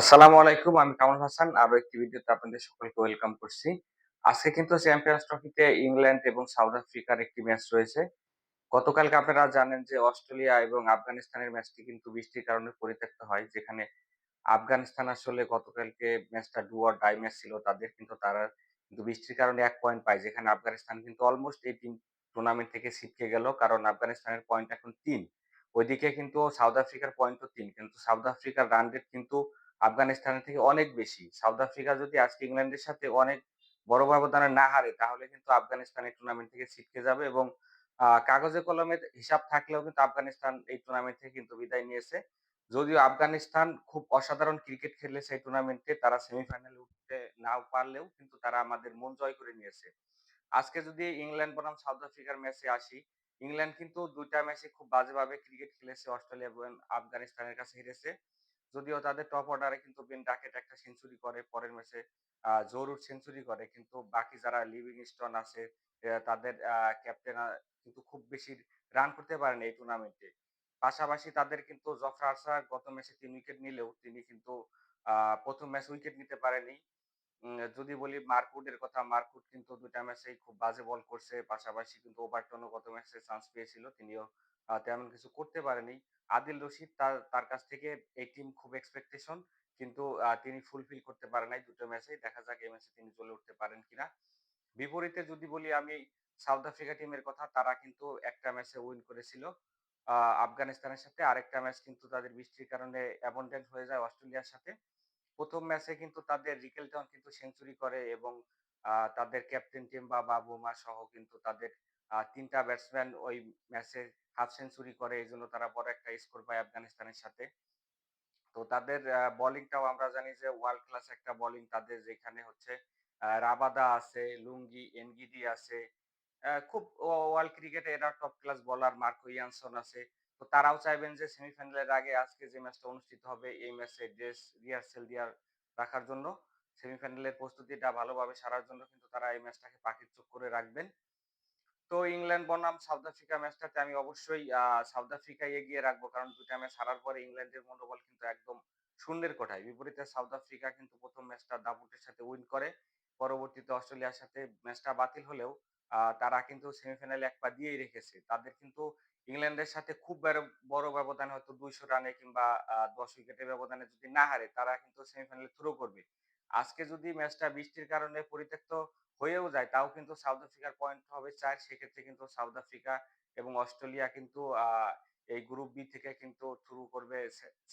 আসসালামু আলাইকুম, আমি কামাল হাসান। আরও একটি ভিডিওতে আপনাদের সকলকে ওয়েলকাম করছি। আজকে কিন্তু চ্যাম্পিয়ন্স ট্রফিতে ইংল্যান্ড এবং সাউথ আফ্রিকার একটি ম্যাচ রয়েছে। গতকালকে আপনারা জানেন যে অস্ট্রেলিয়া এবং আফগানিস্তানের ম্যাচটি কিন্তু বৃষ্টির কারণে পরিত্যক্ত হয়, যেখানে আফগানিস্তান আসলে গতকালকে ম্যাচটা ডু অর ডাই ম্যাচ ছিল, তাদের কিন্তু তারা কিন্তু বৃষ্টির কারণে এক পয়েন্ট পায়, যেখানে আফগানিস্তান কিন্তু অলমোস্ট এই টিম টুর্নামেন্ট থেকে ছিটকে গেল, কারণ আফগানিস্তানের পয়েন্ট এখন তিন। ওইদিকে কিন্তু সাউথ আফ্রিকার পয়েন্টও তিন, কিন্তু সাউথ আফ্রিকার রান রেট কিন্তু আফগানিস্তানের থেকে অনেক বেশি। সাউথ আফ্রিকা যদি আজকে ইংল্যান্ডের সাথে অনেক বড় ব্যবধানে না হারে, তাহলে কিন্তু আফগানিস্তান এই টুর্নামেন্ট থেকে ছিটকে যাবে এবং কাগজে কলমে হিসাব থাকলেও কিন্তু আফগানিস্তান এই টুর্নামেন্ট থেকে কিন্তু বিদায় নিয়েছে। যদিও আফগানিস্তান খুব অসাধারণ ক্রিকেট খেলেছে এই টুর্নামেন্টে তারা সেমিফাইনালে উঠতে নাও পারলেও কিন্তু তারা আমাদের মন জয় করে নিয়েছে। আজকে যদি ইংল্যান্ড বনাম সাউথ আফ্রিকার ম্যাচে আসি, ইংল্যান্ড কিন্তু দুইটা ম্যাচে খুব বাজেভাবে ক্রিকেট খেলেছে, অস্ট্রেলিয়া এবং আফগানিস্তানের কাছে হেরেছে। যদিও তাদের টপ অর্ডারে কিন্তু বেন ডাকেট একটা সেঞ্চুরি করে, পরের ম্যাচে জরুর সেঞ্চুরি করে। কিন্তু বাকি যারা লিভিং স্টোন আছে তাদের ক্যাপ্টেন কিন্তু খুব বেশি রান করতে পারেন এই টুর্নামেন্টে পাশাপাশি তাদের কিন্তু জফরা আর্চার গত ম্যাচে তিন উইকেট নিলেও তিনি কিন্তু প্রথম ম্যাচ উইকেট নিতে পারেনি। যদি বলি মার্কুডের কথা, মার্কুড কিন্তু দুটা ম্যাচেই খুব বাজে বল করছে। পাশাপাশি কিন্তু ওভারটনও গত ম্যাচে চান্স পেয়েছিল, তিনিও তেমন কিছু করতে পারেনি। আদিল রশিদ তার তার কাছ থেকে এই টিম খুব এক্সপেকটেশন কিন্তু তিনি ফুলফিল করতে পারে নাই দুটো ম্যাচেই দেখা যাক এই ম্যাচে তিনি চলে উঠতে পারেন কিনা। বিপরীতে যদি বলি আমি সাউথ আফ্রিকা টিমের কথা, তারা কিন্তু একটা ম্যাচে উইন করেছিল। আফগানিস্তানের সাথে আরেকটা ম্যাচ কিন্তু তাদের বৃষ্টির কারণে অ্যাবন্ডেন্ট হয়ে যায় অস্ট্রেলিয়ার সাথে। প্রথম ম্যাচে কিন্তু তাদের রিকেলটন কিন্তু সেঞ্চুরি করে এবং তাদের ক্যাপ্টেন টিম্বা বা বুমা সহ কিন্তু তাদের তিনটা ব্যাটসম্যান ওই ম্যাচে হাফ সেঞ্চুরি করে এই জন্য তারা বড় একটা স্কোর পায় আফগানিস্তানের সাথে। তো তাদের বোলিংটাও আমরা জানি যে ওয়ার্ল্ড ক্লাস একটা বোলিং তাদের যেখানে হচ্ছে রাবাদা আছে, লুঙ্গি, এনগিডি আছে খুব ওয়ার্ল্ড ক্রিকেটে এরা top class bowler Marco Jansen আছে। তো তারাও চাইবেন যে সেমিফাইনালের আগে আজকে যে ম্যাচটা অনুষ্ঠিত হবে, এই ম্যাচে ড্রেস রিহার্সেল দেওয়ার রাখার জন্য। সেমিফাইনালের প্রস্তুতিটা ভালোভাবে সারার জন্য কিন্তু তারা এই ম্যাচটাকে পাখির চোখ করে রাখবেন। তো ইংল্যান্ড বনাম সাউথ আফ্রিকা ম্যাচটাতে আমি অবশ্যই সাউথ আফ্রিকা এগিয়ে রাখব। কারণ দুটা ম্যাচ হারার পরে ইংল্যান্ডের মনোবল কিন্তু একদম শূন্যের কোঠায়। বিপরীতে সাউথ আফ্রিকা কিন্তু প্রথম ম্যাচটা দাপুটের সাথে উইন করে। পরবর্তীতে অস্ট্রেলিয়ার সাথে ম্যাচটা বাতিল হলেও তারা কিন্তু সেমিফাইনালে এক পা দিয়েই রেখেছে। তাদের কিন্তু ইংল্যান্ডের সাথে খুব বড় ব্যবধান হয়তো দুইশো রানে কিংবা দশ উইকেটের ব্যবধানে যদি না হারে, তারা কিন্তু সেমিফাইনালে থ্রো করবে। আজকে যদি ম্যাচটা বৃষ্টির কারণে পরিত্যক্ত হয়েও যায়, তাও কিন্তু সাউথ আফ্রিকার পয়েন্ট হবে চার। সেক্ষেত্রে কিন্তু সাউথ আফ্রিকা এবং অস্ট্রেলিয়া কিন্তু এই গ্রুপ বি থেকে কিন্তু শুরু করবে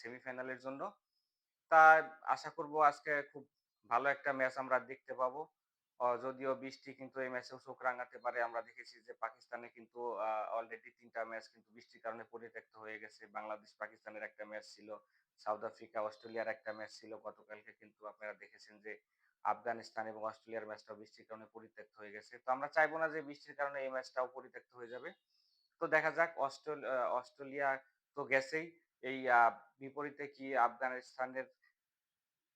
সেমিফাইনালের জন্য। তা আশা করব আজকে খুব ভালো একটা ম্যাচ আমরা দেখতে পাবো। যদিও বৃষ্টি কিন্তু এই ম্যাচেও চোখ রাঙাতে পারে। আমরা দেখেছি যে পাকিস্তানে কিন্তু অলরেডি তিনটা ম্যাচ কিন্তু বৃষ্টির কারণে পরিত্যক্ত হয়ে গেছে। বাংলাদেশ পাকিস্তানের একটা ম্যাচ ছিল, সাউথ আফ্রিকা, অস্ট্রেলিয়ার একটা ম্যাচ ছিল। গতকালকে কিন্তু আপনারা দেখেছেন যে আফগানিস্তান এবং অস্ট্রেলিয়ার ম্যাচটাও বৃষ্টির কারণে পরিত্যক্ত হয়ে গেছে। তো আমরা চাইব না যে বৃষ্টির কারণে এই ম্যাচটাও পরিত্যক্ত হয়ে যাবে। তো দেখা যাক অস্ট্রেলিয়া তো গেছেই। এই বিপরীতে কি আফগানিস্তানের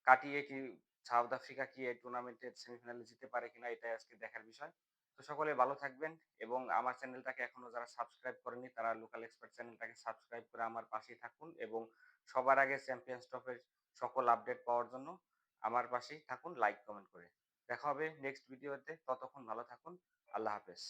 কাটিয়ে কি সাউথ আফ্রিকা কি এই টুর্নামেন্টের সেমিফাইনালে যেতে পারে কিনা এটাই আজকে দেখার বিষয়। তো সকলে ভালো থাকবেন এবং আমার চ্যানেলটাকে এখনও যারা সাবস্ক্রাইব করেনি তারা লোকাল এক্সপার্ট চ্যানেলটাকে সাবস্ক্রাইব করে আমার পাশেই থাকুন এবং সবার আগে চ্যাম্পিয়ন্স ট্রফির সকল আপডেট পাওয়ার জন্য আমার পাশেই থাকুন লাইক কমেন্ট করে। দেখা হবে নেক্সট ভিডিওতে ততক্ষণ ভালো থাকুন। আল্লাহ হাফেজ।